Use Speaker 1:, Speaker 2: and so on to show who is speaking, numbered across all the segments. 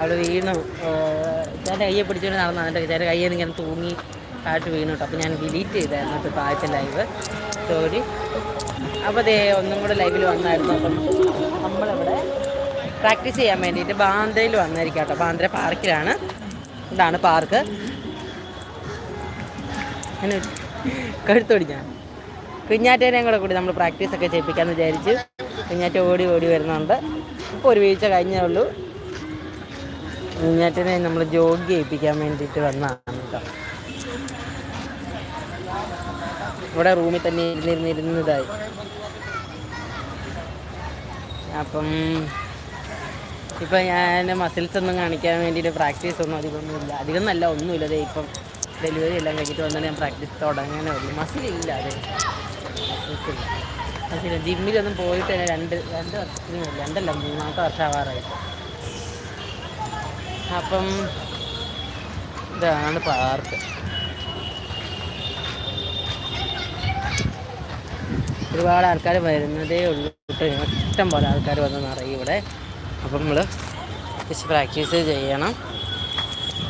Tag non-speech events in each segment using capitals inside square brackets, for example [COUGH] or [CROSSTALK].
Speaker 1: അവൾ വീണു ചേട്ടന്റെ കയ്യെ പിടിച്ചുകൊണ്ട് നടന്നു എന്നിട്ട് ചേട്ടന്റെ കയ്യിൽ നിന്ന് ഇങ്ങനെ തൂങ്ങി താഴ്ത്ത് വീണു കേട്ടോ. അപ്പോൾ ഞാൻ ഡിലീറ്റ് ചെയ്തായിരുന്നു ഇപ്പോൾ താഴ്ച ലൈവ്. സോറി അപ്പോൾ ദേ ഒന്നും കൂടെ ലൈവിൽ വന്നായിരുന്നു. അപ്പം നമ്മളിവിടെ പ്രാക്ടീസ് ചെയ്യാൻ വേണ്ടിയിട്ട് ബാന്ദ്രയിൽ വന്നായിരിക്കാം കേട്ടോ. ബാന്ദ്ര പാർക്കിലാണ്. ഇതാണ് പാർക്ക്. കഴുത്തോടി ഞാൻ കുഞ്ഞാറ്റേനെയും കൂടെ കൂടി നമ്മൾ പ്രാക്ടീസൊക്കെ ചെയ്യിപ്പിക്കാമെന്ന് വിചാരിച്ച് കുഞ്ഞാറ്റ ഓടി ഓടി വരുന്നുണ്ട്. ഇപ്പോൾ ഒരു വീഴ്ച കഴിഞ്ഞേ ഉള്ളൂ. കുഞ്ഞാറ്റനെ നമ്മൾ ജോഗ് ചെയ്യിപ്പിക്കാൻ വേണ്ടിയിട്ട് വന്നതാണ് കേട്ടോ ഇവിടെ റൂമിൽ തന്നെ ഇരുന്നിരുന്നിരുന്നതായി. അപ്പം ഇപ്പം ഞാൻ മസിൽസ് ഒന്നും കാണിക്കാൻ വേണ്ടിയിട്ട് പ്രാക്ടീസ് ഒന്നും അധികമൊന്നും ഇല്ല. അധികം നല്ല ഒന്നുമില്ല. ദേ ഇപ്പം ഡെലിവറി എല്ലാം കഴിഞ്ഞിട്ട് വന്നാൽ ഞാൻ പ്രാക്ടീസ് തുടങ്ങാനേ ഉള്ളൂ. മസിലില്ല അതെ. മസിൽസ് ഇല്ല. മസിലില്ല ജിമ്മിലൊന്നും പോയിട്ട് രണ്ട് രണ്ട് വർഷത്തിന് മുമ്പ് രണ്ടല്ല മൂന്നാമത്തെ വർഷം അപ്പം ഇതാണ് പാർക്ക്. ഒരുപാട് ആൾക്കാർ വരുന്നതേ ഉള്ളൂ. ഇഷ്ടം പോലെ ആൾക്കാർ വന്ന് നിറയും ഇവിടെ. അപ്പം നമ്മൾ കുറച്ച് പ്രാക്ടീസ് ചെയ്യണം.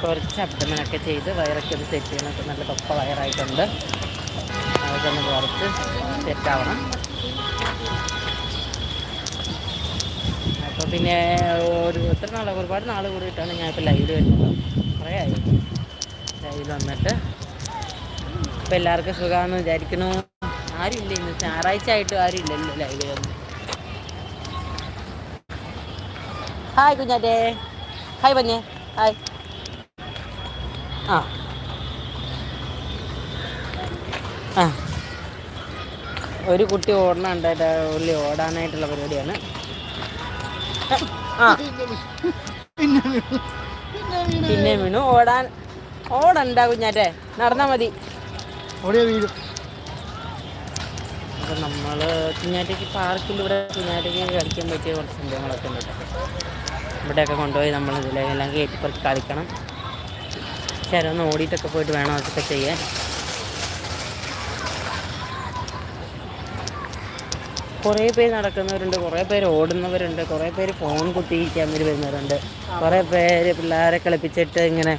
Speaker 1: കുറച്ച് അബ്ദമനൊക്കെ ചെയ്ത് വയറൊക്കെ ഒന്ന് സെറ്റ് ചെയ്യണം. ഇപ്പം നല്ല തൊപ്പ വയറായിട്ടുണ്ട്. അതൊക്കെ ഒന്ന് കുറച്ച് സെറ്റാവണം അപ്പോൾ പിന്നെ ഒരു എത്ര നാളെ? ഒരുപാട് നാൾ കൂടിയിട്ടാണ് ഞാൻ ഇപ്പോൾ ലൈവിൽ വരുന്നത്. കുറേ ആയി. ലൈവിൽ വന്നിട്ട്. ഇപ്പം എല്ലാവർക്കും സുഖമാണെന്ന് വിചാരിക്കുന്നു. ആരുമില്ല ഇന്ന്. ഞായറാഴ്ച ആയിട്ട് ആരും ഇല്ലല്ലോ ലൈവിൽ വന്ന് ഹായ് കുഞ്ഞാറ്റേ. ഹായ് പഞ്ഞെ ഹായ് ആ. ആ. ഒരു കുട്ടി ഓടണുണ്ടായിട്ട് ഉള്ളി ഓടാനായിട്ടുള്ള പരിപാടിയാണ്. പിന്നെ വീണു. ഓടാൻ ഓടണ്ട കുഞ്ഞാറ്റെ. നടന്നാ മതി.
Speaker 2: ഓടിയ വീഴും.
Speaker 1: അപ്പം നമ്മൾ കുഞ്ഞാറ്റയ്ക്ക് പാർക്കിൽ ഇവിടെ കുഞ്ഞാറ്റയ്ക്ക് കളിക്കാൻ പറ്റിയ കുറച്ച് സംഭവങ്ങളൊക്കെ ഉണ്ട് കേട്ടോ. ഇവിടെയൊക്കെ കൊണ്ടുപോയി നമ്മൾ ഇതിലെല്ലാം കയറ്റി കുറച്ച് കളിക്കണം. ശരി ഒന്ന് ഓടിയിട്ടൊക്കെ പോയിട്ട് വേണം അതൊക്കെ ചെയ്യാൻ. കുറേ പേര് നടക്കുന്നവരുണ്ട് കുറേ പേര് ഓടുന്നവരുണ്ട് കുറേ പേര് ഫോൺ കുത്തിയിരിക്കാൻ വേണ്ടി വരുന്നവരുണ്ട്. കുറേ പേര് പിള്ളേരെ കളിപ്പിച്ചിട്ട് ഇങ്ങനെ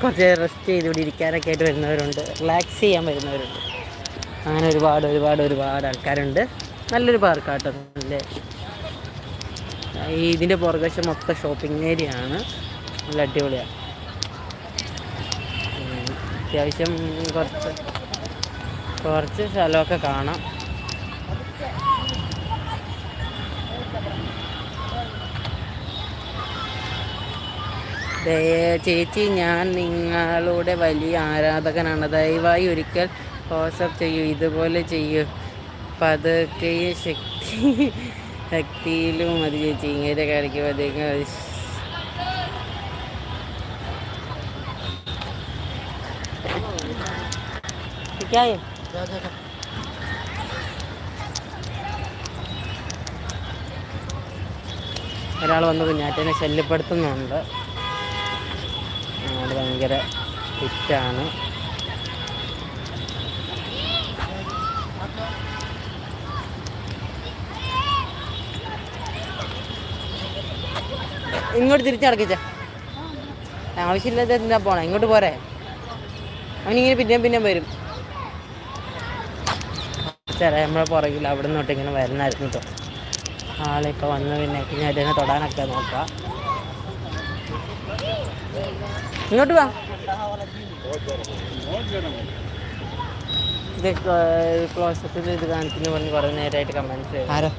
Speaker 1: കുറച്ച് റെസ്റ്റ് ചെയ്ത് ഇവിടെ ഇരിക്കാനൊക്കെ ആയിട്ട് വരുന്നവരുണ്ട്. റിലാക്സ് ചെയ്യാൻ വരുന്നവരുണ്ട്. അങ്ങനെ ഒരുപാട് ഒരുപാട് ഒരുപാട് ആൾക്കാരുണ്ട്. നല്ലൊരു പാർക്കാട്ടോ നല്ല ഈ ഇതിന്റെ പുറകശം മൊത്തം ഷോപ്പിംഗ് ഏരിയ ആണ്. നല്ല അടിപൊളിയാണ് അത്യാവശ്യം കുറച്ച് കുറച്ച് സ്ഥലമൊക്കെ കാണാം. ചേച്ചി ഞാൻ നിങ്ങളുടെ വലിയ ആരാധകനാണ്. ദയവായി ഒരിക്കൽ വാട്സപ്പ് ചെയ്യൂ. ഇതുപോലെ ചെയ്യൂ. പതുക്കെ ശക്തി ശക്തിയിലും മതി ചേച്ചി. ഇങ്ങനെ കാണിക്കുമ്പോഴത്തേക്കും അത് ഇരിക്കായോ? ഒരാൾ വന്ന് കുഞ്ഞാറ്റനെ ശല്യപ്പെടുത്തുന്നുണ്ട്. ഭയങ്കര ഹിറ്റാണ് ഇങ്ങോട്ട് തിരിച്ചടക്കിച്ച ആവശ്യമില്ലാതെ എന്താ പോണേ? ഇങ്ങോട്ട് പോരെ. അവനിങ്ങനെ പിന്നെയും പിന്നെയും വരും. ചേരാ നമ്മളെ പുറകിൽ അവിടെ നിന്നോട്ട് ഇങ്ങനെ വരുന്നായിരുന്നു കേട്ടോ ആളിപ്പോൾ വന്ന് പിന്നെ കുഞ്ഞാറ്റനെ തൊടാനൊക്കെ നോക്കാം. ഇങ്ങോട്ട് വാ. ഇത് ക്ലോസപ്പിൽ ഇത് കാണിക്കുന്നു പറഞ്ഞ് കുറേ നേരമായിട്ട് കമൻസ്
Speaker 2: ആരോ?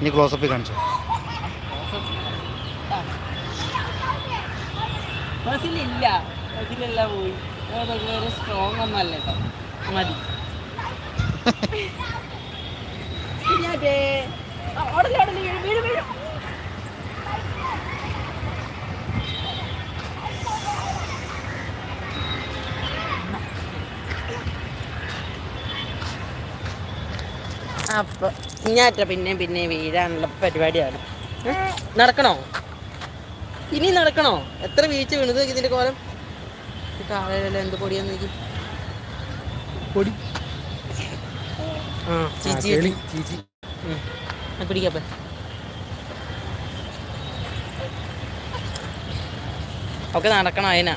Speaker 2: ഇനി ക്ലോസപ്പിൽ കാണിച്ചു.
Speaker 1: ബസ്സിലില്ല ബസ്സിലല്ല പോയി. ഒരു സ്ട്രോങ് ഒന്നും അല്ല കേട്ടോ മതി. [LAUGHS] കുഞ്ഞാറ്റേ ആ, ഓടല്ലേ ഓടല്ലേ വീഴും വീഴും വീഴും. അപ്പൊ ഇങ്ങാറ്റ പിന്നെയും പിന്നെയും വീഴാനുള്ള പരിപാടിയാണ്. നടക്കണോ? ഇനി നടക്കണോ? എത്ര വീഴ്ച വീണത് ഇതിന്റെ കോലം? കാളയിലെല്ലാം എന്ത് പൊടിയാന്ന് നോക്കി.
Speaker 2: പൊടി.
Speaker 1: ആ ഒക്കെ നടക്കണം അതിനാ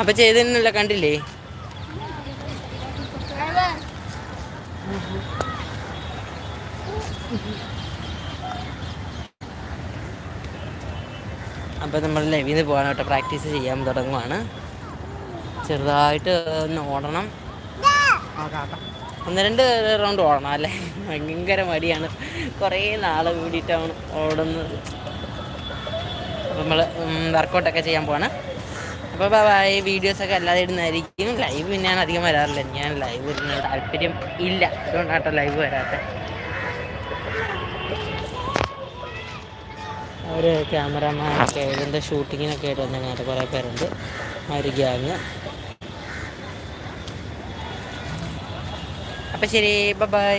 Speaker 1: അപ്പൊ ചെയ്തതിനല്ല കണ്ടില്ലേ? അപ്പോൾ നമ്മൾ ലൈവിൽ നിന്ന് പോകാൻ കേട്ടോ പ്രാക്ടീസ് ചെയ്യാൻ തുടങ്ങുവാണ്. ചെറുതായിട്ട് ഒന്ന് ഓടണം. ഒന്ന് രണ്ട് റൗണ്ട് ഓടണം അല്ലേ? ഭയങ്കര മടിയാണ്. കുറേ നാളെ കൂടിയിട്ടാണ് ഓടുന്നത്. അപ്പോൾ നമ്മൾ വർക്കൗട്ടൊക്കെ ചെയ്യാൻ പോവാണ്. അപ്പോൾ ബൈ വീഡിയോസൊക്കെ അല്ലാതെ ഇടുന്നതായിരിക്കും. ലൈവ് പിന്നെയാണ് ഞാൻ അധികം വരാറില്ല. ഞാൻ ലൈവ് വരുന്ന താല്പര്യം ഇല്ല. അതുകൊണ്ടാട്ടോ ലൈവ് വരാത്തത് ഒരു ക്യാമറമാനൊക്കെ ഇതിന്റെ ഷൂട്ടിങ്ങിനൊക്കെ ആയിട്ട് വന്ന അങ്ങനത്തെ കുറേ പേരുണ്ട്. ആ ഒരു ഗ്യാങ് അപ്പം ശരി ബൈ